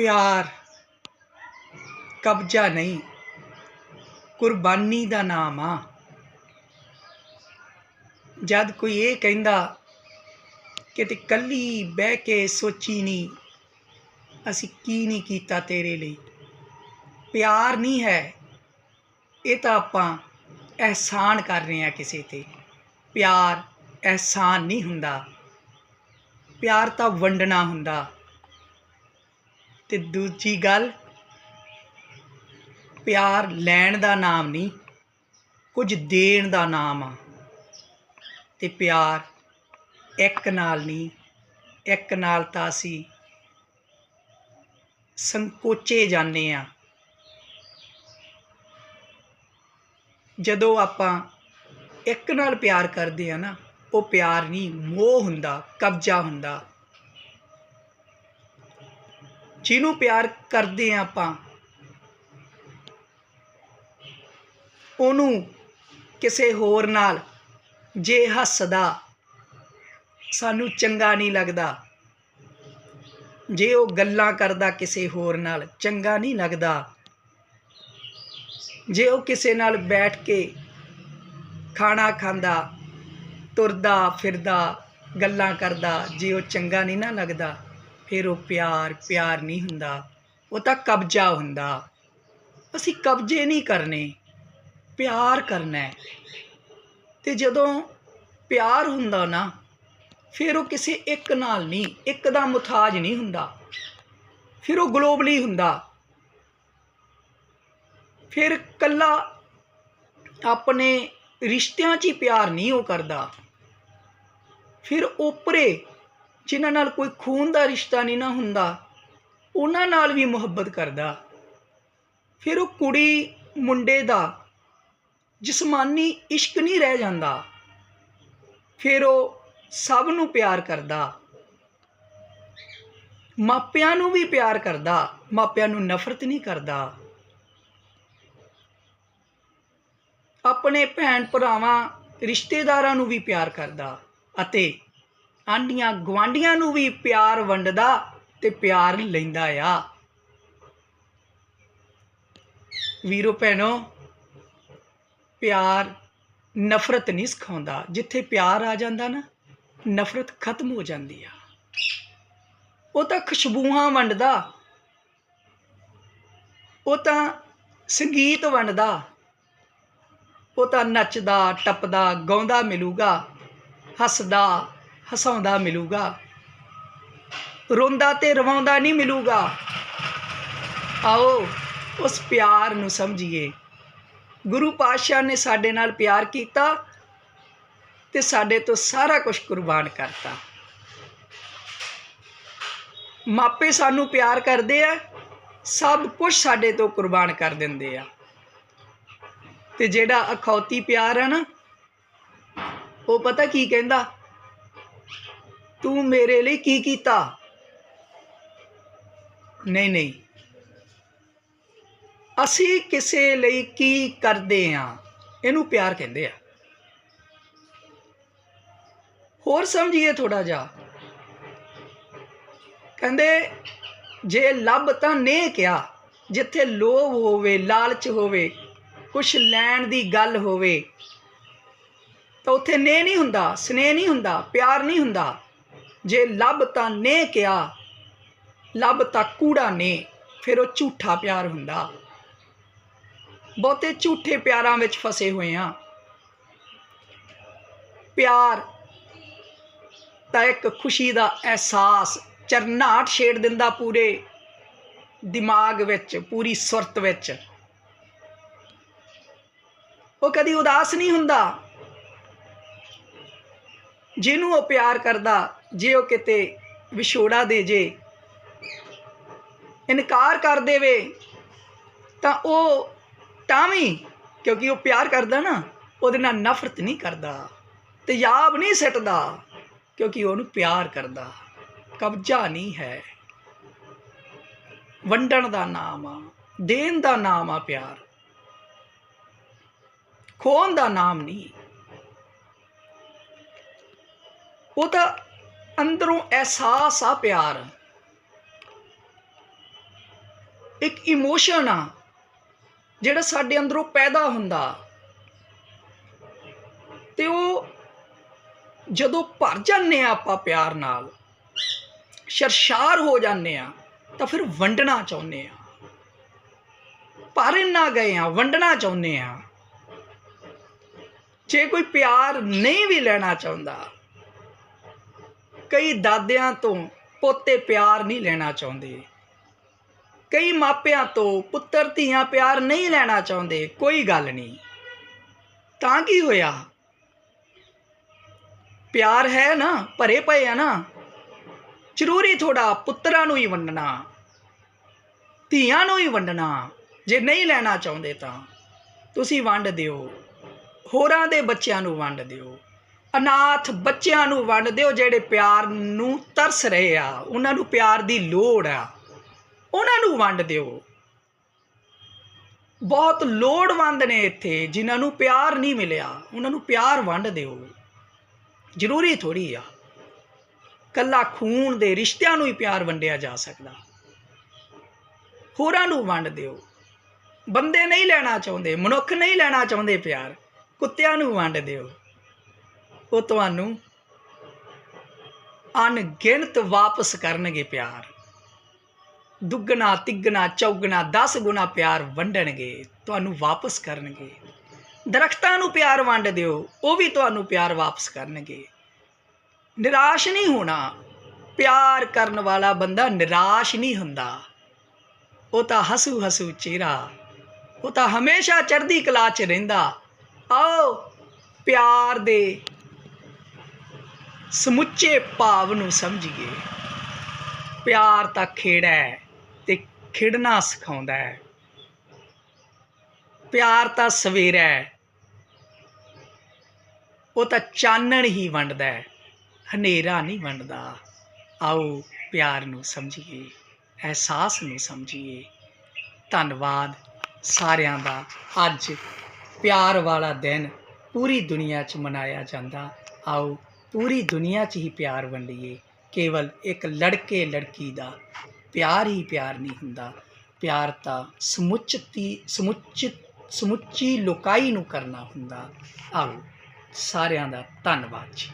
ਪਿਆਰ, ਕਬਜ਼ਾ ਨਹੀਂ। ਕੁਰਬਾਨੀ ਦਾ ਨਾਮ ਆ। ਜਦ ਕੋਈ ਇਹ ਕਹਿੰਦਾ ਕਿ ਤੇ ਕੱਲੀ ਬਹਿ ਕੇ ਸੋਚੀ ਨਹੀਂ, ਅਸੀਂ ਕੀ ਨਹੀਂ ਕੀਤਾ ਤੇਰੇ ਲਈ? ਪਿਆਰ ਨਹੀਂ ਹੈ। ਇਹ ਤਾਂ ਆਪਾਂ ਅਹਿਸਾਨ ਕਰ ਰਹੇ ਹਾਂ ਕਿਸੇ ਤੇ। ਪਿਆਰ ਅਹਿਸਾਨ ਨਹੀਂ ਹੁੰਦਾ। ਪਿਆਰ ਤਾਂ ਵੰਡਣਾ ਹੁੰਦਾ। ਤੇ ਦੂਜੀ ਗੱਲ, ਪਿਆਰ ਲੈਣ ਦਾ ਨਾਮ ਨਹੀਂ, ਕੁਝ ਦੇਣ ਦਾ ਨਾਮ ਆ। ਅਤੇ ਪਿਆਰ ਇੱਕ ਨਾਲ ਨਹੀਂ, ਇੱਕ ਨਾਲ ਤਾਂ ਅਸੀਂ ਸੰਕੋਚੇ ਜਾਂਦੇ ਆ। ਜਦੋਂ ਆਪਾਂ ਇੱਕ ਨਾਲ ਪਿਆਰ ਕਰਦੇ ਆ ਨਾ, ਉਹ ਪਿਆਰ ਨਹੀਂ, ਮੋਹ ਹੁੰਦਾ, ਕਬਜ਼ਾ ਹੁੰਦਾ। ਜਿਹਨੂੰ ਪਿਆਰ ਕਰਦੇ ਆ ਆਪਾਂ, ਉਹਨੂੰ ਕਿਸੇ ਹੋਰ ਨਾਲ ਜੇ ਹੱਸਦਾ, ਸਾਨੂੰ ਚੰਗਾ ਨਹੀਂ ਲੱਗਦਾ। ਜੇ ਉਹ ਗੱਲਾਂ ਕਰਦਾ ਕਿਸੇ ਹੋਰ ਨਾਲ, ਚੰਗਾ ਨਹੀਂ ਲੱਗਦਾ। ਜੇ ਉਹ ਕਿਸੇ ਨਾਲ ਬੈਠ ਕੇ ਖਾਣਾ ਖਾਂਦਾ, ਤੁਰਦਾ ਫਿਰਦਾ, ਗੱਲਾਂ ਕਰਦਾ, ਜੇ ਉਹ ਚੰਗਾ ਨਹੀਂ ਨਾ ਲੱਗਦਾ। ਫਿਰ ਉਹ ਪਿਆਰ ਪਿਆਰ ਨਹੀਂ ਹੁੰਦਾ। ਉਹ ਤਾਂ ਕਬਜ਼ਾ ਹੁੰਦਾ। ਅਸੀਂ ਕਬਜ਼ੇ ਨਹੀਂ ਕਰਨੇ, ਪਿਆਰ ਕਰਨਾ ਹੈ। ਤੇ ਜਦੋਂ ਪਿਆਰ ਹੁੰਦਾ ਨਾ, ਫਿਰ ਉਹ ਕਿਸੇ ਇੱਕ ਨਾਲ ਨਹੀਂ, ਇੱਕ ਦਾ ਮੁਤਾਜ ਨਹੀਂ ਹੁੰਦਾ। ਫਿਰ ਉਹ ਗਲੋਬਲੀ ਹੁੰਦਾ। ਫਿਰ ਕੱਲਾ ਆਪਣੇ ਰਿਸ਼ਤਿਆਂ 'ਚ ਹੀ ਪਿਆਰ ਨਹੀਂ ਉਹ ਕਰਦਾ। ਫਿਰ ਓਪਰੇ ਜਿਨ੍ਹਾਂ ਨਾਲ ਕੋਈ ਖੂਨ ਦਾ ਰਿਸ਼ਤਾ ਨਹੀਂ ਨਾ ਹੁੰਦਾ, ਉਹਨਾਂ ਨਾਲ ਵੀ ਮੁਹੱਬਤ ਕਰਦਾ। ਫਿਰ ਉਹ ਕੁੜੀ, ਮੁੰਡੇ ਦਾ ਜਿਸਮਾਨੀ ਇਸ਼ਕ ਨਹੀਂ ਰਹਿ ਜਾਂਦਾ, ਫਿਰ ਉਹ ਸਭ ਨੂੰ ਪਿਆਰ ਕਰਦਾ। ਮਾਪਿਆਂ ਨੂੰ ਵੀ ਪਿਆਰ ਕਰਦਾ, ਮਾਪਿਆਂ ਨੂੰ ਨਫ਼ਰਤ ਨਹੀਂ ਕਰਦਾ। ਆਪਣੇ ਭੈਣ ਭਰਾਵਾਂ ਰਿਸ਼ਤੇਦਾਰਾਂ ਨੂੰ ਵੀ ਪਿਆਰ ਕਰਦਾ ਅਤੇ ਆਂਡੀਆਂ ਗਵਾਂਡੀਆਂ ਨੂੰ ਵੀ ਪਿਆਰ ਵੰਡਦਾ ਤੇ ਪਿਆਰ ਲੈਂਦਾ ਆ। ਵੀਰੋ ਭੈਣੋ, ਪਿਆਰ ਨਫ਼ਰਤ ਨਹੀਂ ਸਿਖਾਉਂਦਾ। ਜਿੱਥੇ ਪਿਆਰ ਆ ਜਾਂਦਾ ਨਾ, ਨਫ਼ਰਤ ਖਤਮ ਹੋ ਜਾਂਦੀ ਆ। ਉਹ ਤਾਂ ਖੁਸ਼ਬੂਆਂ ਵੰਡਦਾ, ਉਹ ਤਾਂ ਸੰਗੀਤ ਵੰਡਦਾ, ਉਹ ਤਾਂ ਨੱਚਦਾ, ਟੱਪਦਾ, ਗਾਉਂਦਾ ਮਿਲੂਗਾ, ਹੱਸਦਾ ਹਸਾਉਂਦਾ ਮਿਲੂਗਾ। ਰੋਂਦਾ ਤੇ ਰਵਾਉਂਦਾ ਨਹੀਂ ਮਿਲੂਗਾ। ਆਓ ਉਸ ਪਿਆਰ ਨੂੰ ਸਮਝੀਏ। ਗੁਰੂ ਪਾਤਸ਼ਾਹ ਨੇ ਸਾਡੇ ਨਾਲ ਪਿਆਰ ਕੀਤਾ ਤੇ ਸਾਡੇ ਤੋਂ ਸਾਰਾ ਕੁਝ ਕੁਰਬਾਨ ਕਰਤਾ। ਮਾਪੇ ਸਾਨੂੰ ਪਿਆਰ ਕਰਦੇ ਆ, ਸਭ ਕੁਝ ਸਾਡੇ ਤੋਂ ਕੁਰਬਾਨ ਕਰ ਦਿੰਦੇ ਆ। ਤੇ ਜਿਹੜਾ ਅਖੌਤੀ ਪਿਆਰ ਹੈ ਨਾ, ਉਹ ਪਤਾ ਕੀ ਕਹਿੰਦਾ? ਤੂੰ ਮੇਰੇ ਲਈ ਕੀ ਕੀਤਾ? ਨਹੀਂ ਨਹੀਂ। ਅਸੀਂ ਕਿਸੇ ਲਈ ਕੀ ਕਰਦੇ ਆ? ਇਹਨੂੰ ਪਿਆਰ ਕਹਿੰਦੇ ਆ। ਹੋਰ ਸਮਝੀਏ ਥੋੜਾ ਜਿਹਾ। ਕਹਿੰਦੇ, ਜੇ ਲੱਭ ਤਾਂ ਨੇ ਕਿਹਾ ਜਿੱਥੇ ਲੋਭ ਹੋਵੇ, ਲਾਲਚ ਹੋਵੇ, ਕੁਛ ਲੈਣ ਦੀ ਗੱਲ ਹੋਵੇ, ਤਾਂ ਉੱਥੇ ਨੇ ਨਹੀਂ ਹੁੰਦਾ, ਸਨੇਹ ਨਹੀਂ ਹੁੰਦਾ, ਪਿਆਰ ਨਹੀਂ ਹੁੰਦਾ। ਜੇ ਲੱਭ ਤਾਂ ਨੇ ਕਿਹਾ ਲੱਭ ਤਾਂ ਕੂੜਾ ਨੇ, ਫਿਰ ਉਹ ਝੂਠਾ ਪਿਆਰ ਹੁੰਦਾ। ਬਹੁਤੇ ਝੂਠੇ ਪਿਆਰਾਂ ਵਿੱਚ ਫਸੇ ਹੋਏ ਆ। ਪਿਆਰ ਤਾਂ ਇੱਕ ਖੁਸ਼ੀ ਦਾ ਅਹਿਸਾਸ, ਚਰਨਾਟ ਛੇੜ ਦਿੰਦਾ ਪੂਰੇ ਦਿਮਾਗ ਵਿੱਚ, ਪੂਰੀ ਸੁਰਤ ਵਿੱਚ। ਉਹ ਕਦੀ ਉਦਾਸ ਨਹੀਂ ਹੁੰਦਾ। ਜਿਹਨੂੰ ਉਹ ਪਿਆਰ ਕਰਦਾ, ਜੇ ਉਹ ਕਿਤੇ ਵਿਛੋੜਾ ਦੇ ਜੇ, ਇਨਕਾਰ ਕਰ ਦੇਵੇ, ਤਾਂ ਉਹ ਤਾਂ ਵੀ ਕਿਉਂਕਿ ਉਹ ਪਿਆਰ ਕਰਦਾ ਨਾ, ਉਹਦੇ ਨਾਲ ਨਫ਼ਰਤ ਨਹੀਂ ਕਰਦਾ ਤੇ ਯਾਬ ਨਹੀਂ ਸਿੱਟਦਾ, ਕਿਉਂਕਿ ਉਹਨੂੰ ਪਿਆਰ ਕਰਦਾ। ਕਬਜ਼ਾ ਨਹੀਂ ਹੈ। ਵੰਡਣ ਦਾ ਨਾਮ ਆ, ਦੇਣ ਦਾ ਨਾਮ ਆ ਪਿਆਰ। ਖੋਣ ਦਾ ਨਾਮ ਨਹੀਂ। ਉਹ ਤਾਂ ਅੰਦਰੋਂ ਅਹਿਸਾਸ ਆ ਪਿਆਰ। ਇੱਕ ਇਮੋਸ਼ਨ ਆ, ਜਿਹੜਾ ਸਾਡੇ ਅੰਦਰੋਂ ਪੈਦਾ ਹੁੰਦਾ। ਤੇ ਉਹ ਜਦੋਂ ਭਰ ਜਾਂਦੇ ਆ ਆਪਾਂ ਪਿਆਰ ਨਾਲ, ਸ਼ਰਸ਼ਾਰ ਹੋ ਜਾਂਦੇ ਆ, ਤਾਂ ਫਿਰ ਵੰਡਣਾ ਚਾਹੁੰਦੇ ਆ। ਭਰ ਇੰਨਾ ਗਏ ਆ, ਵੰਡਣਾ ਚਾਹੁੰਦੇ ਆ। ਜੇ ਕੋਈ ਪਿਆਰ ਨਹੀਂ ਵੀ ਲੈਣਾ ਚਾਹੁੰਦਾ ਕਈ ਦਾਦਿਆਂ ਤੋਂ ਪੋਤੇ ਪਿਆਰ ਨਹੀਂ ਲੈਣਾ ਚਾਹੁੰਦੇ। ਕਈ ਮਾਪਿਆਂ ਤੋਂ ਪੁੱਤਰ ਧੀਆਂ ਪਿਆਰ ਨਹੀਂ ਲੈਣਾ ਚਾਹੁੰਦੇ। ਕੋਈ ਗੱਲ ਨਹੀਂ। ਤਾਂ ਕੀ ਹੋਇਆ? ਪਿਆਰ ਹੈ ਨਾ, ਭਰੇ ਪਏ ਆ ਨਾ। ਜ਼ਰੂਰੀ ਥੋੜਾ ਪੁੱਤਰਾਂ ਨੂੰ ਹੀ ਵੰਡਣਾ। ਧੀਆਂ ਨੂੰ ਹੀ ਵੰਡਣਾ। ਜੇ ਨਹੀਂ ਲੈਣਾ ਚਾਹੁੰਦੇ ਤਾਂ ਤੁਸੀਂ ਵੰਡ ਦਿਓ। ਹੋਰਾਂ ਦੇ ਬੱਚਿਆਂ ਨੂੰ ਵੰਡ ਦਿਓ। ਅਨਾਥ ਬੱਚਿਆਂ ਨੂੰ ਵੰਡ ਦਿਓ ਜਿਹੜੇ ਪਿਆਰ ਨੂੰ ਤਰਸ ਰਹੇ ਆ, ਉਹਨਾਂ ਨੂੰ ਪਿਆਰ ਦੀ ਲੋੜ ਆ। ਉਹਨਾਂ ਨੂੰ ਵੰਡ ਦਿਓ। ਬਹੁਤ ਲੋੜਵੰਦ ਨੇ ਇੱਥੇ, ਜਿਨ੍ਹਾਂ ਨੂੰ ਪਿਆਰ ਨਹੀਂ ਮਿਲਿਆ, ਉਹਨਾਂ ਨੂੰ ਪਿਆਰ ਵੰਡ ਦਿਓ। ਜ਼ਰੂਰੀ ਥੋੜੀ ਆ। ਕੱਲਾ ਖੂਨ ਦੇ ਰਿਸ਼ਤਿਆਂ ਨੂੰ ਹੀ ਪਿਆਰ ਵੰਡਿਆ ਜਾ ਸਕਦਾ। ਹੋਰਾਂ ਨੂੰ ਵੰਡ ਦਿਓ। ਬੰਦੇ ਨਹੀਂ ਲੈਣਾ ਚਾਹੁੰਦੇ, ਮਨੁੱਖ ਨਹੀਂ ਲੈਣਾ ਚਾਹੁੰਦੇ ਪਿਆਰ, ਕੁੱਤਿਆਂ ਨੂੰ ਵੰਡ ਦਿਓ। ਉਹ ਤੁਹਾਨੂੰ ਅਣਗਿਣਤ ਵਾਪਸ ਕਰਨਗੇ ਪਿਆਰ। ਦੁੱਗਣਾ, ਤਿੱਗਣਾ, ਚੌਗਣਾ 10 ਗੁਣਾ ਪਿਆਰ ਵੰਡਣਗੇ, ਤੁਹਾਨੂੰ ਵਾਪਸ ਕਰਨਗੇ। ਦਰਖਤਾਂ ਨੂੰ ਪਿਆਰ ਵੰਡ ਦਿਓ, ਉਹ ਵੀ ਤੁਹਾਨੂੰ ਪਿਆਰ ਵਾਪਸ ਕਰਨਗੇ। ਨਿਰਾਸ਼ ਨਹੀਂ ਹੋਣਾ, ਪਿਆਰ ਕਰਨ ਵਾਲਾ ਬੰਦਾ ਨਿਰਾਸ਼ ਨਹੀਂ ਹੁੰਦਾ। ਉਹ ਤਾਂ ਹਸੂ ਹਸੂ ਚਿਹਰਾ, ਉਹ ਤਾਂ ਹਮੇਸ਼ਾ ਚੜ੍ਹਦੀ ਕਲਾ 'ਚ ਰਹਿੰਦਾ। ਆਓ, ਪਿਆਰ ਦੇ ਸਮੁੱਚੇ ਭਾਵ ਨੂੰ ਸਮਝੀਏ। ਪਿਆਰ ਤਾਂ ਖੇੜਾ ਹੈ ਤੇ ਖੇਡਣਾ ਸਿਖਾਉਂਦਾ ਹੈ। ਪਿਆਰ ਤਾਂ ਸਵੇਰਾ ਹੈ, ਉਹ ਤਾਂ ਚਾਨਣ ਹੀ ਵੰਡਦਾ ਹੈ, ਹਨੇਰਾ ਨਹੀਂ ਵੰਡਦਾ। ਆਓ ਪਿਆਰ ਨੂੰ ਸਮਝੀਏ, ਅਹਿਸਾਸ ਨੂੰ ਸਮਝੀਏ। ਧੰਨਵਾਦ ਸਾਰਿਆਂ ਦਾ। ਅੱਜ ਪਿਆਰ ਵਾਲਾ ਦਿਨ ਪੂਰੀ ਦੁਨੀਆ 'ਚ ਮਨਾਇਆ ਜਾਂਦਾ। ਆਓ ਪੂਰੀ ਦੁਨੀਆ 'ਚ ਹੀ ਪਿਆਰ ਵੰਡੀਏ। ਕੇਵਲ ਇੱਕ ਲੜਕੇ ਲੜਕੀ ਦਾ ਪਿਆਰ ਹੀ ਪਿਆਰ ਨਹੀਂ ਹੁੰਦਾ। ਪਿਆਰ ਤਾਂ ਸਮੁੱਚਤੀ ਸਮੁੱਚਿਤ ਸਮੁੱਚੀ ਲੋਕਾਈ ਨੂੰ ਕਰਨਾ ਹੁੰਦਾ। ਆਓ ਸਾਰਿਆਂ ਦਾ ਧੰਨਵਾਦ ਜੀ।